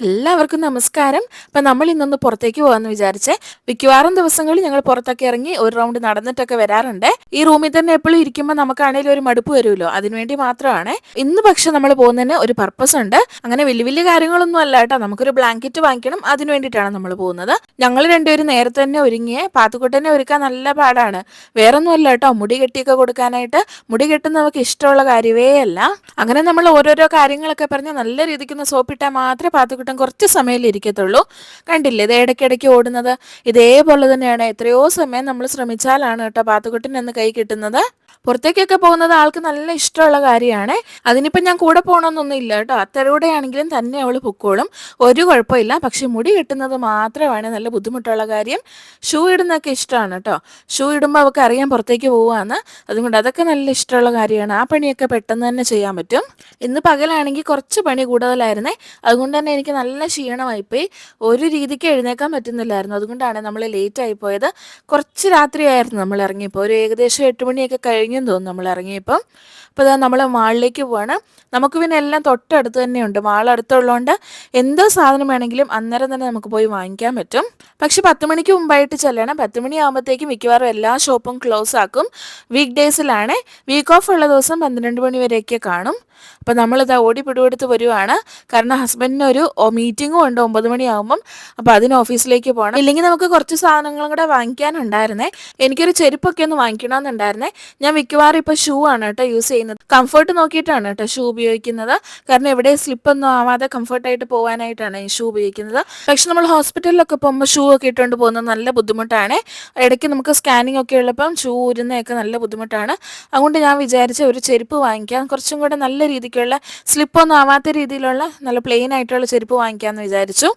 എല്ലാവർക്കും നമസ്കാരം. അപ്പം നമ്മൾ ഇന്നൊന്ന് പുറത്തേക്ക് പോകാമെന്ന് വിചാരിച്ചേ. മിക്കവാറും ദിവസങ്ങളിൽ ഞങ്ങൾ പുറത്തൊക്കെ ഇറങ്ങി ഒരു റൗണ്ട് നടന്നിട്ടൊക്കെ വരാറുണ്ട്. ഈ റൂമിൽ തന്നെ എപ്പോഴും ഇരിക്കുമ്പോൾ നമുക്കാണെങ്കിലും ഒരു മടുപ്പ് വരുമല്ലോ? അതിനുവേണ്ടി മാത്രമാണ്. ഇന്ന് പക്ഷെ നമ്മൾ പോകുന്നതിന് ഒരു പർപ്പസ് ഉണ്ട്. അങ്ങനെ വലിയ വലിയ കാര്യങ്ങളൊന്നും അല്ല കേട്ടോ. നമുക്കൊരു ബ്ലാങ്കറ്റ് വാങ്ങിക്കണം. അതിന് വേണ്ടിയിട്ടാണ് നമ്മൾ പോകുന്നത്. ഞങ്ങൾ രണ്ടുപേരും നേരത്തെ തന്നെ ഒരുങ്ങിയേ. പാത്തുക്കുട്ടനെ ഒരുക്കാൻ നല്ല പാടാണ്. വേറൊന്നും അല്ല കേട്ടോ. മുടി കെട്ടിയൊക്കെ കൊടുക്കാനായിട്ട്. മുടി കെട്ടുന്ന നമുക്ക് ഇഷ്ടമുള്ള കാര്യമേ അല്ല. അങ്ങനെ നമ്മൾ ഓരോരോ കാര്യങ്ങളൊക്കെ പറഞ്ഞ് നല്ല രീതിക്ക് സോപ്പിട്ടാൽ മാത്രമേ പാത്തുക്കുട്ടൻ കുറച്ച് സമയമല്ലേ ഇരിക്കത്തുള്ളൂ. കണ്ടില്ലേ ഇത് ഇടയ്ക്കിടയ്ക്ക് ഓടുന്നത്? ഇതേപോലെ തന്നെയാണ്. എത്രയോ സമയം നമ്മൾ ശ്രമിച്ചാലാണ് കേട്ടോ പാത്തുകുട്ടൻ എന്ന് കൈ കിട്ടുന്നത്. പുറത്തേക്കൊക്കെ പോകുന്നത് ആൾക്ക് നല്ല ഇഷ്ടമുള്ള കാര്യമാണ്. അതിനിപ്പം ഞാൻ കൂടെ പോകണമെന്നൊന്നും ഇല്ല കേട്ടോ. അത്തരൂടെ ആണെങ്കിലും തന്നെ അവൾ പൊക്കോളും. ഒരു കുഴപ്പമില്ല. പക്ഷെ മുടി കെട്ടുന്നത് മാത്രമാണ് നല്ല ബുദ്ധിമുട്ടുള്ള കാര്യം. ഷൂ ഇടുന്നൊക്കെ ഇഷ്ടമാണ് കേട്ടോ. ഷൂ ഇടുമ്പോൾ അവൾക്ക് അറിയാൻ പുറത്തേക്ക് പോവാന്ന്. അതുകൊണ്ട് അതൊക്കെ നല്ല ഇഷ്ടമുള്ള കാര്യമാണ്. ആ പണിയൊക്കെ പെട്ടെന്ന് തന്നെ ചെയ്യാൻ പറ്റും. ഇന്ന് പകലാണെങ്കിൽ കുറച്ച് പണി കൂടുതലായിരുന്നേ. അതുകൊണ്ട് തന്നെ എനിക്ക് നല്ല ക്ഷീണമായിപ്പോയി. ഒരു രീതിക്ക് എഴുന്നേക്കാൻ പറ്റുന്നില്ലായിരുന്നു. അതുകൊണ്ടാണ് നമ്മൾ ലേറ്റ് ആയി ആയിപ്പോയത് കുറച്ച് രാത്രിയായിരുന്നു നമ്മൾ ഇറങ്ങിയപ്പോൾ. ഒരു ഏകദേശം എട്ട് മണിയൊക്കെ കഴിഞ്ഞെന്ന് തോന്നുന്നു നമ്മൾ ഇറങ്ങിയപ്പം. അപ്പോൾ ഇതാ നമ്മൾ മാളിലേക്ക് പോവാണ്. നമുക്ക് പിന്നെ എല്ലാം തൊട്ടടുത്ത് തന്നെയുണ്ട്. മാൾ അടുത്തുള്ളതുകൊണ്ട് എന്തോ സാധനം വേണമെങ്കിലും അന്നേരം തന്നെ നമുക്ക് പോയി വാങ്ങിക്കാൻ പറ്റും. പക്ഷെ പത്ത് മണിക്ക് മുമ്പായിട്ട് ചെല്ലണം. പത്ത് മണി ആകുമ്പോഴത്തേക്കും മിക്കവാറും എല്ലാ ഷോപ്പും ക്ലോസ് ആക്കും. വീക്ക് ഡേയ്സിലാണ് വീക്ക് ഓഫ് ഉള്ള ദിവസം പന്ത്രണ്ട് മണി വരെയൊക്കെ കാണും. അപ്പോൾ നമ്മളിതാ ഓടി പിടിവെടുത്ത് വരുവാണ്. കാരണം ഹസ്ബൻഡിന് ഒരു മീറ്റിങ്ങും ഉണ്ട്. ഒമ്പത് മണിയാകുമ്പം അപ്പോൾ അതിന് ഓഫീസിലേക്ക് പോകണം. ഇല്ലെങ്കിൽ നമുക്ക് കുറച്ച് സാധനങ്ങളും കൂടെ വാങ്ങിക്കാനുണ്ടായിരുന്നേ. എനിക്കൊരു ചെരുപ്പൊക്കെ ഒന്ന് വാങ്ങിക്കണമെന്നുണ്ടായിരുന്നേ. ഞാൻ മിക്കവാറും ഇപ്പോൾ ഷൂ ആണ് കേട്ടോ യൂസ് ചെയ്യുന്നത്. കംഫർട്ട് നോക്കിയിട്ടാണ് കേട്ടോ ഷൂ ഉപയോഗിക്കുന്നത്. കാരണം എവിടെ സ്ലിപ്പൊന്നും ആവാതെ കംഫർട്ടായിട്ട് പോകാനായിട്ടാണ് ഈ ഷൂ ഉപയോഗിക്കുന്നത്. പക്ഷെ നമ്മൾ ഹോസ്പിറ്റലിലൊക്കെ പോകുമ്പോൾ ഷൂ ഒക്കെ ഇട്ടുകൊണ്ട് പോകുന്നത് നല്ല ബുദ്ധിമുട്ടാണ്. ഇടയ്ക്ക് നമുക്ക് സ്കാനിങ് ഒക്കെ ഉള്ളപ്പം ഷൂ ഊരുന്നതൊക്കെ നല്ല ബുദ്ധിമുട്ടാണ്. അതുകൊണ്ട് ഞാൻ വിചാരിച്ച ഒരു ചെരുപ്പ് വാങ്ങിക്കാം. കുറച്ചും കൂടെ നല്ല രീതിക്കുള്ള സ്ലിപ്പൊന്നും ആവാത്ത രീതിയിലുള്ള നല്ല പ്ലെയിൻ ആയിട്ടുള്ള ചെരുപ്പ് വാങ്ങിക്കാമെന്ന് വിചാരിച്ചു.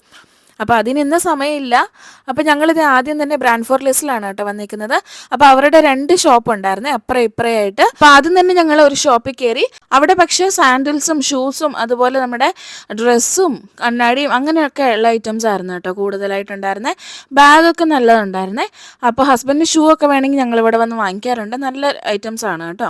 അപ്പോൾ അതിന് ഇന്ന് സമയമില്ല. അപ്പോൾ ഞങ്ങളിത് ആദ്യം തന്നെ ബ്രാൻഡ് ഫോർ ലിസ്റ്റിലാണ് കേട്ടോ വന്നിരിക്കുന്നത്. അപ്പോൾ അവരുടെ രണ്ട് ഷോപ്പ് ഉണ്ടായിരുന്നേ അപ്പുറം ഇപ്പുറയായിട്ട്. അപ്പോൾ ആദ്യം തന്നെ ഞങ്ങൾ ഒരു ഷോപ്പിൽ കയറി അവിടെ പക്ഷേ സാൻഡിൽസും ഷൂസും അതുപോലെ നമ്മുടെ ഡ്രസ്സും കണ്ണാടിയും അങ്ങനെയൊക്കെ ഉള്ള ഐറ്റംസ് ആയിരുന്നു കേട്ടോ കൂടുതലായിട്ടുണ്ടായിരുന്നേ. ബാഗൊക്കെ നല്ലതുണ്ടായിരുന്നേ. അപ്പോൾ ഹസ്ബൻഡിന് ഷൂ ഒക്കെ വേണമെങ്കിൽ ഞങ്ങൾ ഇവിടെ വന്ന് വാങ്ങിക്കാറുണ്ട്. നല്ല ഐറ്റംസ് ആണ് കേട്ടോ.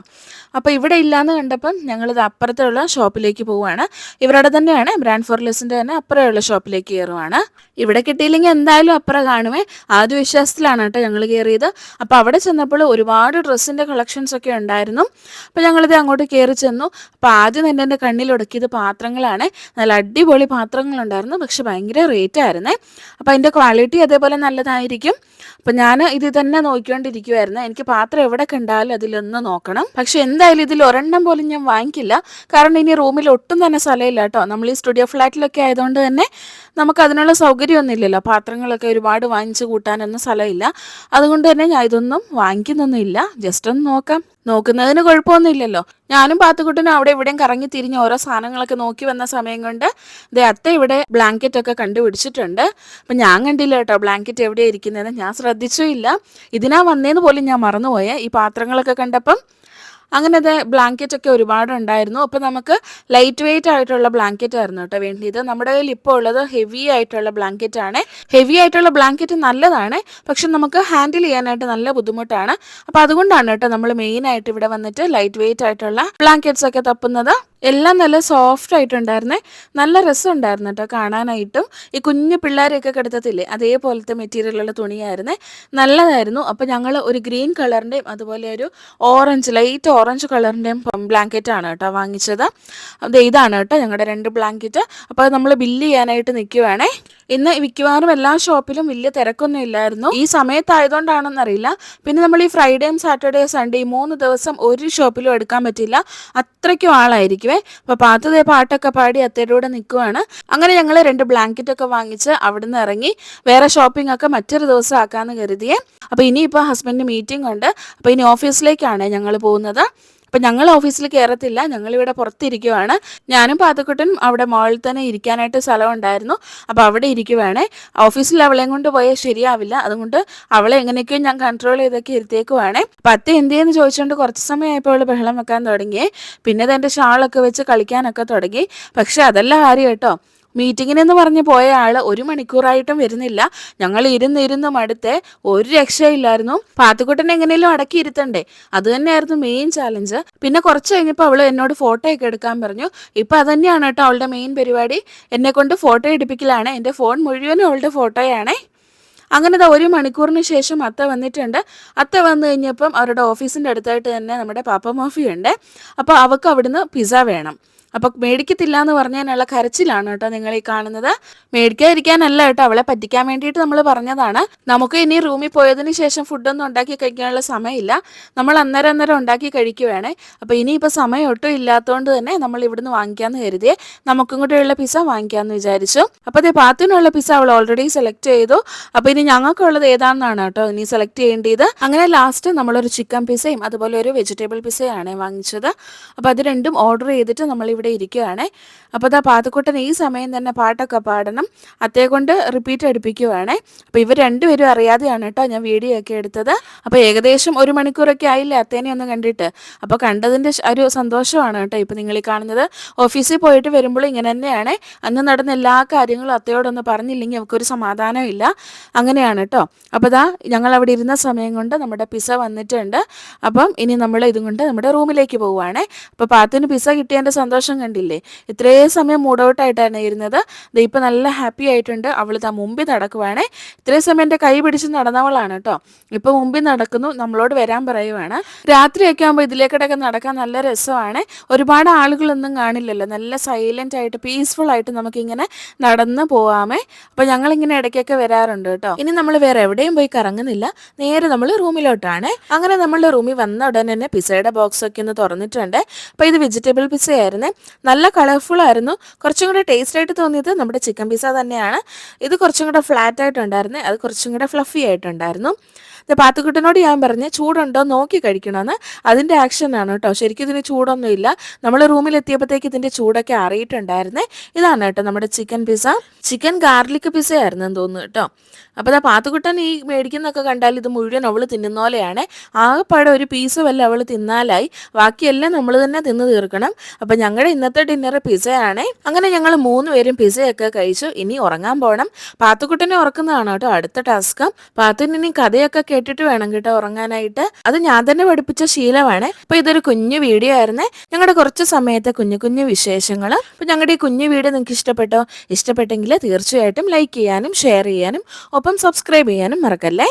അപ്പോൾ ഇവിടെ ഇല്ലയെന്ന് കണ്ടപ്പം ഞങ്ങളിത് അപ്പുറത്തുള്ള ഷോപ്പിലേക്ക് പോവുകയാണ്. ഇവരുടെ തന്നെയാണ് ബ്രാൻഡ് ഫോർ ലെസ്സിന്റെ തന്നെ അപ്പുറമുള്ള ഷോപ്പിലേക്ക് കയറുവാണ് ഇവിടെ കിട്ടിയില്ലെങ്കിൽ എന്തായാലും അപ്പുറം കാണുമേ. ആദ്യ വിശ്വാസത്തിലാണ് കേട്ടോ ഞങ്ങൾ കയറിയത്. അപ്പോൾ അവിടെ ചെന്നപ്പോൾ ഒരുപാട് ഡ്രസ്സിന്റെ കളക്ഷൻസ് ഒക്കെ ഉണ്ടായിരുന്നു. അപ്പോൾ ഞങ്ങളിത് അങ്ങോട്ട് കയറി ചെന്നു. അപ്പോൾ ആദ്യം തന്നെ എന്റെ കണ്ണിലൊടുക്കിയത് പാത്രങ്ങളാണ്. നല്ല അടിപൊളി പാത്രങ്ങളുണ്ടായിരുന്നു. പക്ഷെ ഭയങ്കര റേറ്റ് ആയിരുന്നേ. അപ്പോൾ അതിന്റെ ക്വാളിറ്റി അതേപോലെ നല്ലതായിരിക്കും. അപ്പം ഞാൻ ഇത് തന്നെ നോക്കിക്കൊണ്ടിരിക്കുമായിരുന്നു എനിക്ക് പാത്രം എവിടെ കണ്ടാലും അതിലൊന്ന് നോക്കണം. പക്ഷെ എന്തായാലും ഇതിൽ ഒരെണ്ണം പോലും ഞാൻ വാങ്ങിക്കില്ല. കാരണം ഇനി റൂമിൽ ഒട്ടും തന്നെ സ്ഥലമില്ല കേട്ടോ. നമ്മൾ ഈ സ്റ്റുഡിയോ ഫ്ലാറ്റിലൊക്കെ ആയതുകൊണ്ട് തന്നെ നമുക്ക് അതിനുള്ള സൗകര്യമൊന്നും ഇല്ലല്ലോ പാത്രങ്ങളൊക്കെ ഒരുപാട് വാങ്ങിച്ചു കൂട്ടാനൊന്നും സ്ഥലമില്ല. അതുകൊണ്ട് തന്നെ ഞാൻ ഇതൊന്നും വാങ്ങിക്കുന്നൊന്നുമില്ല. ജസ്റ്റ് ഒന്ന് നോക്കാം. നോക്കുന്നതിന് കുഴപ്പമൊന്നുമില്ലല്ലോ. ഞാനും പാത്തുകുട്ടനും അവിടെ ഇവിടെയും കറങ്ങി തിരിഞ്ഞ് ഓരോ സാധനങ്ങളൊക്കെ നോക്കി വന്ന സമയം കൊണ്ട് ദേ അത്ത ഇവിടെ ബ്ലാങ്കറ്റ് ഒക്കെ കണ്ടുപിടിച്ചിട്ടുണ്ട്. അപ്പം ഞാൻ കണ്ടില്ല കേട്ടോ ബ്ലാങ്കറ്റ് എവിടെയാണ് ഇരിക്കുന്നത് ഞാൻ ശ്രദ്ധിച്ചുമില്ല ഇതിനാ വന്നേന്ന് പോലും ഞാൻ മറന്നുപോയേ. ഈ പാത്രങ്ങളൊക്കെ കണ്ടപ്പം അങ്ങനെ അത് ബ്ലാങ്കറ്റ് ഒക്കെ ഒരുപാട് ഉണ്ടായിരുന്നു അപ്പോൾ നമുക്ക് ലൈറ്റ് വെയിറ്റ് ആയിട്ടുള്ള ബ്ലാങ്കറ്റ് ആയിരുന്നു കേട്ടോ വേണ്ടിയത് നമ്മുടെ കയ്യിൽ ഇപ്പോൾ ഉള്ളത് ഹെവി ആയിട്ടുള്ള ബ്ലാങ്കറ്റ് ആണ്. ഹെവി ആയിട്ടുള്ള ബ്ലാങ്കറ്റ് നല്ലതാണ്. പക്ഷെ നമുക്ക് ഹാൻഡിൽ ചെയ്യാനായിട്ട് നല്ല ബുദ്ധിമുട്ടാണ്. അപ്പോൾ അതുകൊണ്ടാണ് കേട്ടോ നമ്മൾ മെയിൻ ആയിട്ട് ഇവിടെ വന്നിട്ട് ലൈറ്റ് വെയിറ്റ് ആയിട്ടുള്ള ബ്ലാങ്കറ്റ്സ് ഒക്കെ തപ്പുന്നത്. എല്ലാം നല്ല സോഫ്റ്റ് ആയിട്ടുണ്ടായിരുന്നേ. നല്ല രസമുണ്ടായിരുന്നു കേട്ടോ കാണാനായിട്ടും. ഈ കുഞ്ഞു പിള്ളേരെയൊക്കെ കിടത്തത്തില്ലേ? അതേപോലത്തെ മെറ്റീരിയലുള്ള തുണിയായിരുന്നേ. നല്ലതായിരുന്നു. അപ്പോൾ ഞങ്ങൾ ഒരു ഗ്രീൻ കളറിന്റെയും അതുപോലെ ഒരു ഓറഞ്ച് ലൈറ്റ് ഓറഞ്ച് കളറിന്റെയും ബ്ലാങ്കറ്റ് ആണ് കേട്ടോ വാങ്ങിച്ചത്. അത് ഇതാണ് കേട്ടോ ഞങ്ങളുടെ രണ്ട് ബ്ലാങ്കറ്റ് അപ്പോൾ നമ്മൾ ബില്ല് ചെയ്യാനായിട്ട് നിൽക്കുവാണേ ഇന്ന് മിക്കവാറും എല്ലാ ഷോപ്പിലും വലിയ തിരക്കൊന്നും ഇല്ലായിരുന്നു. ഈ സമയത്തായതുകൊണ്ടാണെന്നറിയില്ല. പിന്നെ നമ്മൾ ഈ ഫ്രൈഡേയും സാറ്റർഡേയും സൺഡേ മൂന്ന് ദിവസം ഒരു ഷോപ്പിലും എടുക്കാൻ പറ്റില്ല. അത്രയ്ക്കും ആളായിരിക്കുമേ അപ്പോൾ പാത്തതേ പാട്ടൊക്കെ പാടി അത്തേടെ കൂടെ നിൽക്കുവാണ് അങ്ങനെ ഞങ്ങൾ രണ്ട് ബ്ലാങ്കറ്റ് ഒക്കെ വാങ്ങിച്ച് അവിടുന്ന് ഇറങ്ങി വേറെ ഷോപ്പിംഗ് ഒക്കെ മറ്റൊരു ദിവസം ആക്കാമെന്ന് കരുതിയേ. അപ്പോൾ ഇനിയിപ്പോൾ ഹസ്ബൻഡ് മീറ്റിംഗ് ഉണ്ട്. അപ്പോൾ ഇനി ഓഫീസിലേക്കാണ് ഞങ്ങൾ പോകുന്നത്. അപ്പം ഞങ്ങൾ ഓഫീസിൽ കയറത്തില്ല ഞങ്ങളിവിടെ പുറത്തിരിക്കുവാണ്. ഞാനും പാത്തക്കുട്ടനും അവിടെ മോളിൽ തന്നെ ഇരിക്കാനായിട്ട് സ്ഥലം ഉണ്ടായിരുന്നു അപ്പോൾ അവിടെ ഇരിക്കുവാണേ. ഓഫീസിൽ അവളെയും കൊണ്ട് പോയാൽ ശരിയാവില്ല. അതുകൊണ്ട് അവളെ എങ്ങനെയൊക്കെയോ ഞാൻ കൺട്രോൾ ചെയ്തൊക്കെ ഇരുത്തേക്കുവാണേ പത്ത് എന്തിയെന്ന് ചോദിച്ചുകൊണ്ട് കുറച്ച് സമയമായപ്പോൾ അവൾ ബഹളം വെക്കാൻ തുടങ്ങി. പിന്നെ തന്റെ ഷാളൊക്കെ വെച്ച് കളിക്കാനൊക്കെ തുടങ്ങി. പക്ഷെ അതല്ല കാര്യം കേട്ടോ. മീറ്റിങ്ങിനെന്ന് പറഞ്ഞ് പോയ ആൾ ഒരു മണിക്കൂറായിട്ടും വരുന്നില്ല. ഞങ്ങൾ ഇരുന്ന് ഇരുന്ന് മടുത്തെ ഒരു രക്ഷയില്ലായിരുന്നു. പാത്തുക്കുട്ടനെ എങ്ങനെയും അടക്കി ഇരുത്തണ്ടേ? അത് തന്നെയായിരുന്നു മെയിൻ ചാലഞ്ച് പിന്നെ കുറച്ച് കഴിഞ്ഞപ്പോൾ അവൾ എന്നോട് ഫോട്ടോ ഒക്കെ എടുക്കാൻ പറഞ്ഞു. ഇപ്പൊ അതന്നെയാണ് കേട്ടോ അവളുടെ മെയിൻ പരിപാടി. എന്നെ കൊണ്ട് ഫോട്ടോ എടുപ്പിക്കലാണ്. എന്റെ ഫോൺ മുഴുവനും അവളുടെ ഫോട്ടോയാണേ അങ്ങനെ ഒരു മണിക്കൂറിന് ശേഷം അത്ത വന്നിട്ടുണ്ട്. അത്ത വന്നു കഴിഞ്ഞപ്പം അവരുടെ ഓഫീസിന്റെ അടുത്തായിട്ട് തന്നെ നമ്മുടെ പാപ്പ മോഫി ഉണ്ട് അപ്പോൾ അവൾക്ക് അവിടുന്ന് പിസ്സ വേണം. അപ്പോൾ മേടിക്കത്തില്ല എന്ന് പറഞ്ഞതിനുള്ള കരച്ചിലാണ് കേട്ടോ നിങ്ങൾ ഈ കാണുന്നത്. മേടിക്കാതിരിക്കാനല്ല കേട്ടോ അവളെ പറ്റിക്കാൻ വേണ്ടിയിട്ട് നമ്മൾ പറഞ്ഞതാണ്. നമുക്ക് ഇനി റൂമിൽ പോയതിന് ശേഷം ഫുഡൊന്നും ഉണ്ടാക്കി കഴിക്കാനുള്ള സമയമില്ല. നമ്മൾ അന്നേരം അന്നേരം ഉണ്ടാക്കി കഴിക്കുവാണേ. അപ്പോൾ ഇനിയിപ്പോൾ സമയം ഒട്ടും ഇല്ലാത്തതുകൊണ്ട് തന്നെ നമ്മൾ ഇവിടുന്ന് വാങ്ങിക്കാമെന്ന് കരുതിയേ. നമുക്കും കൂടെയുള്ള പിസ്സ വാങ്ങിക്കാമെന്ന് വിചാരിച്ചു. അപ്പോൾ അതേ പാത്തിനുള്ള പിസ്സ അവൾ ഓൾറെഡി സെലക്ട് ചെയ്തു. അപ്പോൾ ഇനി ഞങ്ങൾക്കുള്ളത് ഏതാണെന്നാണ് കേട്ടോ ഇനി സെലക്ട് ചെയ്യേണ്ടത്. അങ്ങനെ ലാസ്റ്റ് നമ്മളൊരു ചിക്കൻ പിസ്സയും അതുപോലെ ഒരു വെജിറ്റബിൾ പിസ്സയാണ് വാങ്ങിച്ചത്. അപ്പോൾ അത് രണ്ടും ഓർഡർ ചെയ്തിട്ട് നമ്മൾ ഇവിടെ ഇരിക്കുകയാണ്. അപ്പോൾ അതാ പാതക്കുട്ടൻ ഈ സമയം തന്നെ പാട്ടൊക്കെ പാടണം. അത്തേ കൊണ്ട് റിപ്പീറ്റ് അടുപ്പിക്കുവാണ്. അപ്പോൾ ഇവർ രണ്ടുപേരും അറിയാതെയാണ് കേട്ടോ ഞാൻ വീഡിയോ ഒക്കെ എടുത്തത്. അപ്പോൾ ഏകദേശം ഒരു മണിക്കൂറൊക്കെ ആയില്ലേ അത്തേനെ ഒന്ന് കണ്ടിട്ട്. അപ്പോൾ കണ്ടതിന്റെ ഒരു സന്തോഷമാണ് കേട്ടോ ഇപ്പോൾ നിങ്ങൾ ഈ കാണുന്നത്. ഓഫീസിൽ പോയിട്ട് വരുമ്പോൾ ഇങ്ങനെ തന്നെയാണ്. അന്ന് നടന്ന എല്ലാ കാര്യങ്ങളും അത്തയോടൊന്ന് പറഞ്ഞില്ലെങ്കിൽ അവൾക്കൊരു സമാധാനമില്ല. അങ്ങനെയാണ് കേട്ടോ. അപ്പോൾ ദാ ഞങ്ങൾ അവിടെ ഇരുന്ന സമയം കൊണ്ട് നമ്മുടെ പിസ വന്നിട്ടുണ്ട്. അപ്പം ഇനി നമ്മൾ ഇതും കൊണ്ട് നമ്മുടെ റൂമിലേക്ക് പോവുകയാണേ അപ്പോൾ പാത്തിന് പിസ കിട്ടിയതിന്റെ സന്തോഷം കണ്ടില്ലേ? ഇത്രയും സമയം ആയിട്ടാണ് ഇരുന്നത്. ദേ ഇപ്പം നല്ല ഹാപ്പി ആയിട്ടുണ്ട്. അവൾ താ മുമ്പിൽ നടക്കുവാണേ. ഇത്രയും സമയം എന്റെ കൈ പിടിച്ച് നടന്നവളാണ് കേട്ടോ. ഇപ്പം മുമ്പിൽ നടക്കുന്നു നമ്മളോട് വരാൻ പറയുവാണ്. രാത്രിയൊക്കെ ആകുമ്പോൾ ഇതിലേക്കിടയ്ക്ക് നടക്കാൻ നല്ല രസമാണ്. ഒരുപാട് ആളുകളൊന്നും കാണില്ലല്ലോ. നല്ല സൈലന്റ് ആയിട്ട് പീസ്ഫുൾ ആയിട്ട് നമുക്കിങ്ങനെ നടന്ന് പോവാമേ. അപ്പോൾ ഞങ്ങളിങ്ങനെ ഇടയ്ക്കൊക്കെ വരാറുണ്ട് കേട്ടോ. ഇനി നമ്മൾ വേറെ എവിടെയും പോയി കറങ്ങുന്നില്ല. നേരെ നമ്മൾ റൂമിലോട്ടാണ്. അങ്ങനെ നമ്മളുടെ റൂമിൽ വന്ന ഉടനെ തന്നെ പിസയുടെ ബോക്സ് ഒക്കെ ഒന്ന് തുറന്നിട്ടുണ്ട്. അപ്പോൾ ഇത് വെജിറ്റബിൾ ആയിരുന്നു. നല്ല കളർഫുൾ ആയിരുന്നു. കുറച്ചും കൂടെ ടേസ്റ്റ് ആയിട്ട് തോന്നിയത് നമ്മുടെ ചിക്കൻ പിസ്സ തന്നെയാണ്. ഇത് കുറച്ചും കൂടെ ഫ്ലാറ്റ് ആയിട്ടുണ്ടായിരുന്നു. അത് കുറച്ചും കൂടെ ഫ്ലഫി ആയിട്ടുണ്ടായിരുന്നു. പാത്തുക്കുട്ടനോട് ഞാൻ പറഞ്ഞ് ചൂടുണ്ടോ? നോക്കി കഴിക്കണമെന്ന് അതിന്റെ ആക്ഷനാണ് കേട്ടോ. ശരിക്കും ഇതിന് ചൂടൊന്നുമില്ല നമ്മൾ റൂമിൽ എത്തിയപ്പോഴത്തേക്ക് ഇതിന്റെ ചൂടൊക്കെ അറിയിട്ടുണ്ടായിരുന്നേ. ഇതാണ് കേട്ടോ നമ്മുടെ chicken pizza. Chicken garlic pizza ആയിരുന്നു തോന്നുന്നു കേട്ടോ. അപ്പോൾ ഇതാ പാത്തുക്കുട്ടൻ ഈ മേടിക്കുന്നൊക്കെ കണ്ടാൽ ഇത് മുഴുവൻ അവൾ തിന്നുന്ന പോലെയാണ്. ആകെപ്പാടെ ഒരു പീസ് വല്ല അവൾ തിന്നാലായി. ബാക്കിയെല്ലാം നമ്മൾ തന്നെ തിന്ന് തീർക്കണം. അപ്പം ഞങ്ങളുടെ ഇന്നത്തെ ഡിന്നർ പിസ്സയാണ്. അങ്ങനെ ഞങ്ങൾ മൂന്ന് പേരും പിസ്സയൊക്കെ കഴിച്ചു. ഇനി ഉറങ്ങാൻ പോകണം പാത്തുക്കുട്ടനെ ഉറക്കുന്നതാണ് കേട്ടോ അടുത്ത ടാസ്ക് പാത്തുവിന് ഇനി കഥയൊക്കെ കേട്ടിട്ട് വേണം കേട്ടോ ഉറങ്ങാനായിട്ട്. അത് ഞാൻ തന്നെ പഠിപ്പിച്ച ശീലമാണ്. അപ്പോൾ ഇതൊരു കുഞ്ഞു വീഡിയോ ആയിരുന്നേ. ഞങ്ങളുടെ കുറച്ച് സമയത്തെ കുഞ്ഞു കുഞ്ഞു വിശേഷങ്ങൾ അപ്പൊ ഞങ്ങളുടെ ഈ കുഞ്ഞു വീഡിയോ നിങ്ങൾക്ക് ഇഷ്ടപ്പെട്ടോ? ഇഷ്ടപ്പെട്ടെങ്കിൽ തീർച്ചയായിട്ടും ലൈക്ക് ചെയ്യാനും ഷെയർ ചെയ്യാനും ഒപ്പം സബ്സ്ക്രൈബ് ചെയ്യാനും മറക്കല്ലേ?